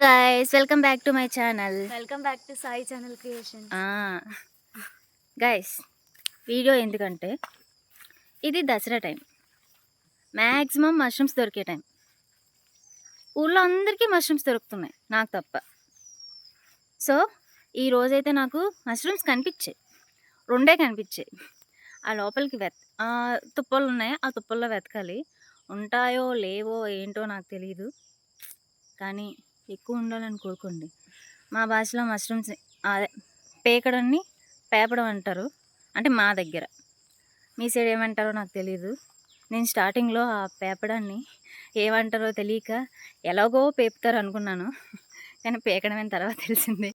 Guys welcome back to my channel welcome back to Sai channel creation guys video ఎందుకంటే ఇది Dasara time maximum mushrooms దొరికే time ఊళ్ళో అందరికీ mushrooms దొరుకుతున్నాయి నాకు తప్ప. సో ఈ రోజైతే నాకు మష్రూమ్స్ కనిపించాయి. రెండే కనిపించాయి. ఆ లోపలికి వెత్ తుప్పలు ఉన్నాయి ఆ తుప్పల్లో వెతకాలి. ఉంటాయో లేవో ఏంటో నాకు తెలియదు కానీ ఎక్కువ ఉండాలని కోరుకోండి. మా భాషలో మష్రూమ్స్ అదే పేకడాన్ని పేపడం అంటారు. అంటే మా దగ్గర. మీ సైడ్ ఏమంటారో నాకు తెలియదు నేను స్టార్టింగ్లో ఆ పేపడాన్ని ఏమంటారో తెలియక ఎలాగో పేపుతారు అనుకున్నాను. కానీ పేకడమైన తర్వాత తెలిసింది.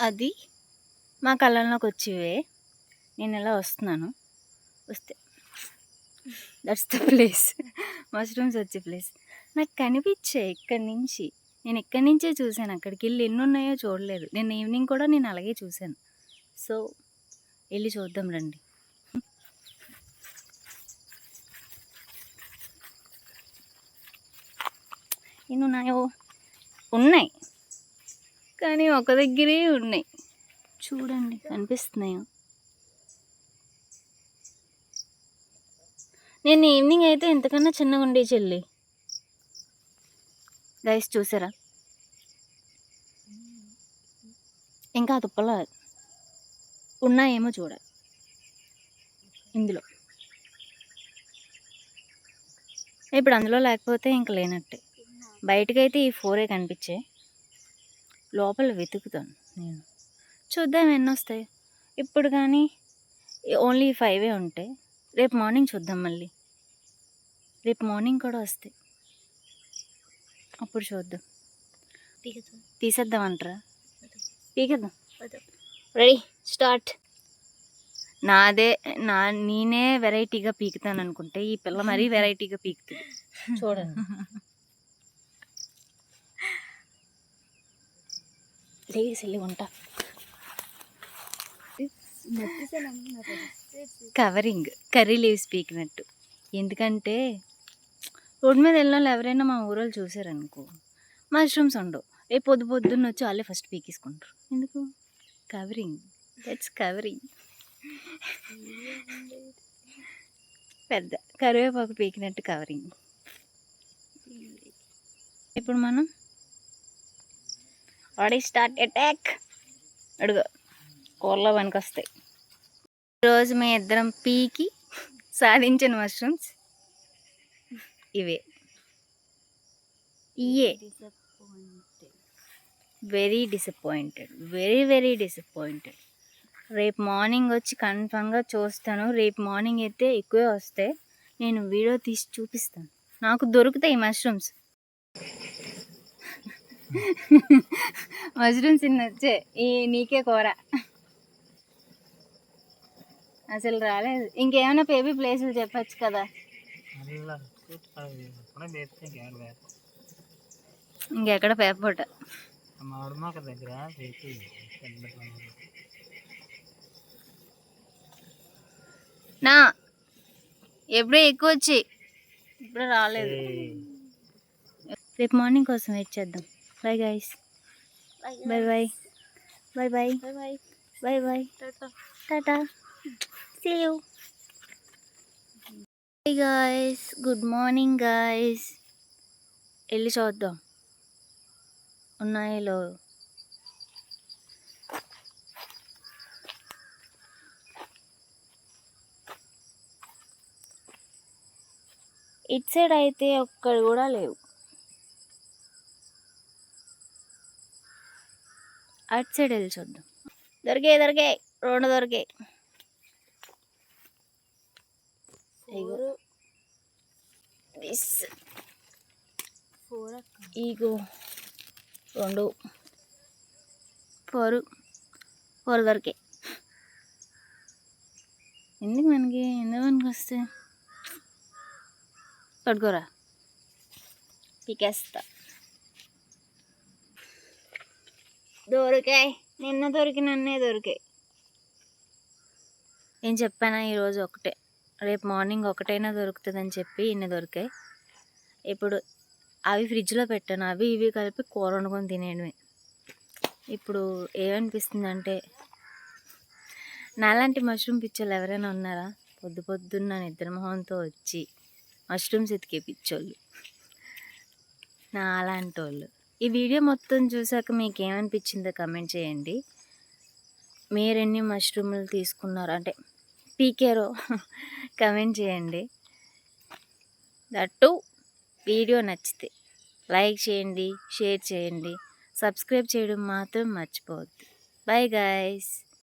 అది మా కళ్ళల్లోకి వచ్చేవే. నేను ఎలా వస్తున్నాను. వస్తే దట్స్ ద ప్లేస్. మష్రూమ్స్ వచ్చే ప్లేస్. నాకు కనిపించే ఇక్కడి నుంచి నేను ఎక్కడి నుంచే చూశాను. అక్కడికి వెళ్ళి ఎన్ని ఉన్నాయో చూడలేదు. నేను ఈవినింగ్ కూడా నేను అలాగే చూశాను. సో వెళ్ళి చూద్దాం రండి. ఎన్ని ఉన్నాయో. ఉన్నాయి కానీ ఒక దగ్గరే ఉన్నాయి. చూడండి కనిపిస్తున్నాయో? నేను ఈవినింగ్ అయితే ఎంతకన్నా చిన్నగా ఉండే చెల్లి. గైస్ చూసారా? ఇంకా ఆ తుప్పలో ఉన్నాయేమో చూడాలి. ఇందులో. ఇప్పుడు అందులో లేకపోతే ఇంక లేనట్టే. బయటకైతే ఈ ఫోరే కనిపించే. లోపల వెతుకుతాను నేను. చూద్దాం ఎన్ని వస్తాయి ఇప్పుడు కానీ ఓన్లీ ఫైవే ఉంటాయి రేపు మార్నింగ్ చూద్దాం మళ్ళీ. రేపు మార్నింగ్ కూడా వస్తాయి. అప్పుడు చూద్దాం. తీసేద్దామంటారా? పీకేద్దాం. Ready start. నాదే నా నేనే వెరైటీగా పీకుతాను అనుకుంటే ఈ పిల్ల మరీ వెరైటీగా పీకుతుంది. చూడండి. లేడీస్ వెళ్ళి ఉంటా కవరింగ్ కర్రీ లీవ్స్ పీకినట్టు. ఎందుకంటే రోడ్డు మీద వెళ్ళిన వాళ్ళు ఎవరైనా మా ఊరోళ్ళు చూసారనుకో మష్రూమ్స్ ఉండవు. రేపు పొద్దు పొద్దున్న వచ్చి వాళ్ళే ఫస్ట్ పీకేసుకుంటారు. ఎందుకు? కవరింగ్ దట్స్ కవరింగ్ పెద్ద కరివేపాకు పీకినట్టు కవరింగ్ ఇప్పుడు మనం ఆడి స్టార్ట్ అటాక్ అడుగు. కూరలో పనికొస్తాయి ఈరోజు మేము ఇద్దరం పీకి సాధించిన మష్రూమ్స్ ఇవే. ఇయే. Very disappointed very very disappointed రేపు మార్నింగ్ వచ్చి కన్ఫామ్గా చూస్తాను. రేపు మార్నింగ్ అయితే ఎక్కువే వస్తే నేను వీడియో తీసి చూపిస్తాను. నాకు దొరుకుతాయి మష్రూమ్స్. మష్రూమ్స్ ఇన్ని వచ్చే. ఈ నీకే కూర. అసలు రాలేదు. ఇంకేమైనా బేబీ ప్లేసులు చెప్పచ్చు కదా? ఇంకెక్కడ పేపర్? మామిడిమాక దగ్గర నా ఎప్పుడూ ఎక్కువ వచ్చి. ఇప్పుడు రాలేదు. రేపు మార్నింగ్ కోసం వెయిట్ చేద్దాం. Bye guys bye bye bye bye bye bye bye tata see you hi guys good morning guys వెళ్ళి చూద్దాం. ఉన్నాయిలో ఇట్ సైడ్ అయితే ఒక్కడు కూడా లేవు. అటు సైడ్ వెళ్ళి చూద్దాం. దొరికే దొరికే రెండు దొరికే ఇగో అక్క ఈగో రెండు ఫోర్ ఫోర్ దొరికే. ఎందుకు మనకి ఎందుకు మనకి వస్తే? పడుకోరా పీకేస్తా. దొరికాయి. నిన్న దొరికినన్నే దొరికాయి. ఏం చెప్పానా? ఈరోజు ఒకటే. రేపు మార్నింగ్ ఒకటైనా దొరుకుతుందని చెప్పి ఇన్ని దొరికాయి. ఇప్పుడు అవి ఫ్రిడ్జ్లో పెట్టాను అవి ఇవి కలిపి కూర వండుకొని తినేయడమే ఇప్పుడు ఏమనిపిస్తుందంటే నాలాంటి మష్రూమ్ పిచ్చోళ్ళు ఎవరైనా ఉన్నారా? పొద్దు పొద్దున్న నిద్ర మొహంతో వచ్చి మష్రూమ్స్ ఎతికే పిచ్చోళ్ళు. నా అలాంటి వాళ్ళు ఈ వీడియో మొత్తం చూసాక మీకు ఏమనిపించిందో కమెంట్ చేయండి. మీరెన్ని మష్రూమ్లు మష్రూములు తీసుకున్నారు? అంటే పీకేరో కమెంట్ చేయండి. దట్టు వీడియో నచ్చితే లైక్ చేయండి షేర్ చేయండి. సబ్స్క్రైబ్ చేయడం మాత్రం మర్చిపోవద్దు. Bye guys.